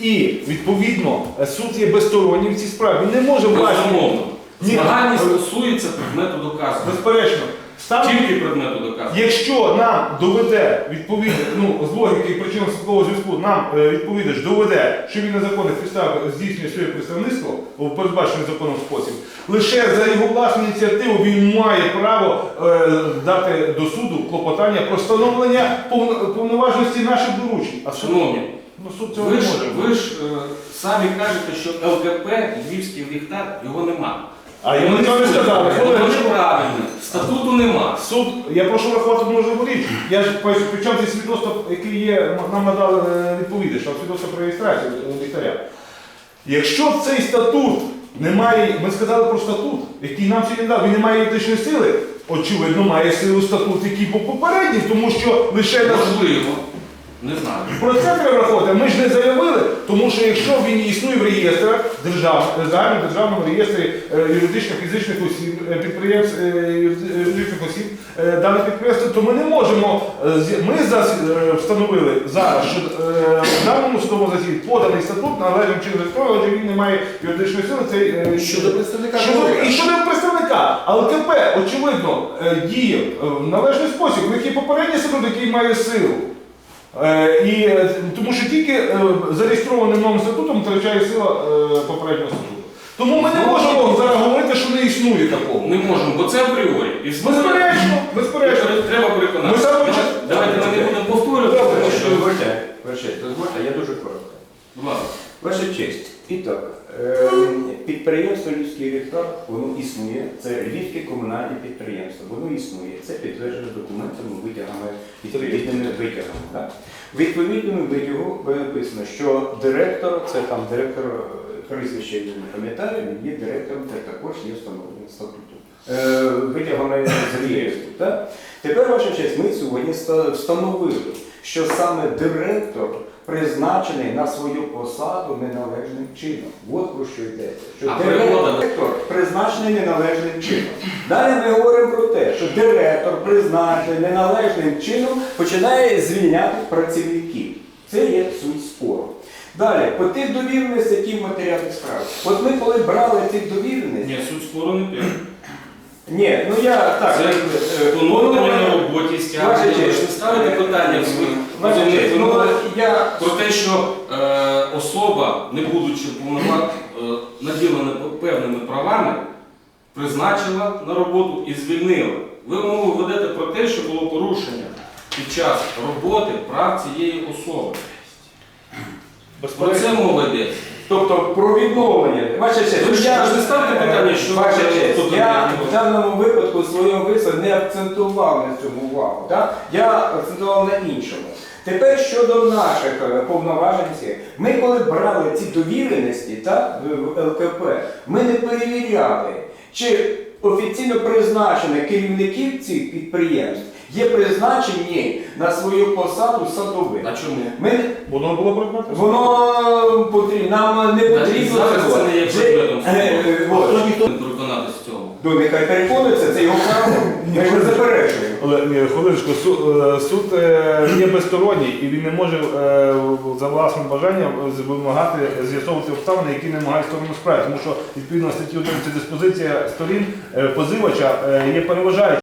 І відповідно е, суд є безстороннім в цій справі. Він не може власне. Безумовно. Ні. Змагальність стосується предмету доказу. Безперечно, стан Тільки предмету доказу. Якщо нам доведе відповідач, ну з логіки і причин службового зв'язку, нам е, відповідач доведе, що він на законних підставах здійснює своє представництво у передбачений законом спосіб, лише за його власну ініціативу він має право е, дати до суду клопотання про встановлення повно- повноважності наших доручень. А суд, Шановні, ну, суд цього ви не ж, може. ви ж е, самі кажете, що ЛКП, Львівський ліхтар, його нема. А йому цього не сказали. Воно ж правильно. Статуту нема. Суд, я прошу врахувати можливу річ. Я ж поясню, при чому цей свідоцтво, який є, нам надали е, відповідач, а свідоцтво про реєстрацію е, лікаря. Якщо цей статут не має, ми сказали про статут, який нам сьогодні дав, він не має юридичної сили, очевидно, має силу статут, який був попередній, тому що лише на Можливо. Не знаю. про це треба враховувати. Ми ж не заявили, тому що якщо він існує в реєстрах держав, загальнодержавному реєстрі е, юридичних фізичних осіб, е, підприємств е, юридичних осіб дане підприємство, то ми не можемо. Ми встановили зараз, що в даному судовому засіданні поданий статут належним чином зареєстрований, але він не має юридичної сили. Цей е, Щодо представника Щодо, і щодо представника, але КП, очевидно, діє в належний спосіб, них попередній статут, який має силу. Е, І е, тому що тільки е, зареєстрованим новим статутом втрачає сила попереднього статуту. Тому ми не можемо зараз говорити, що не існує такого. Не можемо, бо це апріорі. І Безперечно, безперечно. Треба переконати. Ми саме Давайте- час- Давайте ми не будемо повторювати, тому що... Дозвольте, я дуже коротко. Ваша честь. І так, е, підприємство Львівський ліхтар, воно існує. Це Львівське комунальне підприємство, воно існує. Це підтверджено документами, витягами, відповідними витягами. Так? В відповідному витягу було написано, що директор, це там директор е, прізвище, я не пам'ятаю, він є директором, це також є встановлений статутом. Витягами з реєстру. Так? Тепер, ваша честь, ми сьогодні встановили, що саме директор призначений на свою посаду неналежним чином. От про що йдеться. Що А директор призначений неналежним чином. Далі ми говоримо про те, що директор призначений неналежним чином починає звільняти працівників. Це є суть спору. Далі, по тих довіреностях, які в матеріалах справи. От ми коли брали цих довіреностей, Ні, суть спору не те. ні, ну я так. Це поновлення на роботі стягнення. Ви ж не ставите питання в своїх позовних ну, вимогах я про те, що е, особа, не будучи е, наділена певними правами, призначила на роботу і звільнила. Ви мову ведете про те, що було порушення під час роботи прав цієї особи. Про це мова йде. Тобто про відновлення. Ваша честь, Ви ж- я- не ставте питання, що Ваша честь, я в даному випадку своєму вислові не акцентував на цьому увагу. Так? Я акцентував на іншому. Тепер щодо наших е, повноважень, ми коли брали ці довіреності так, в ЛКП, ми не перевіряли, чи офіційно призначені керівників цих підприємств є призначені на свою посаду садових. А чому? Ми Воно було предметом. Воно потрібно, нам не потрібно зараз це не є Вже- предметом Е, е, от. Хто ніхто не переконатися в цьому? Ну, нехай переконується, це його право. Ми хвилиночку, суд, е, суд е, є безсторонній і він не може е, за власним бажанням вимагати з'ясовувати обставини, які не мають сторону справи. Тому що відповідно статті 11 диспозиція сторін е, позивача е, є переважаючою.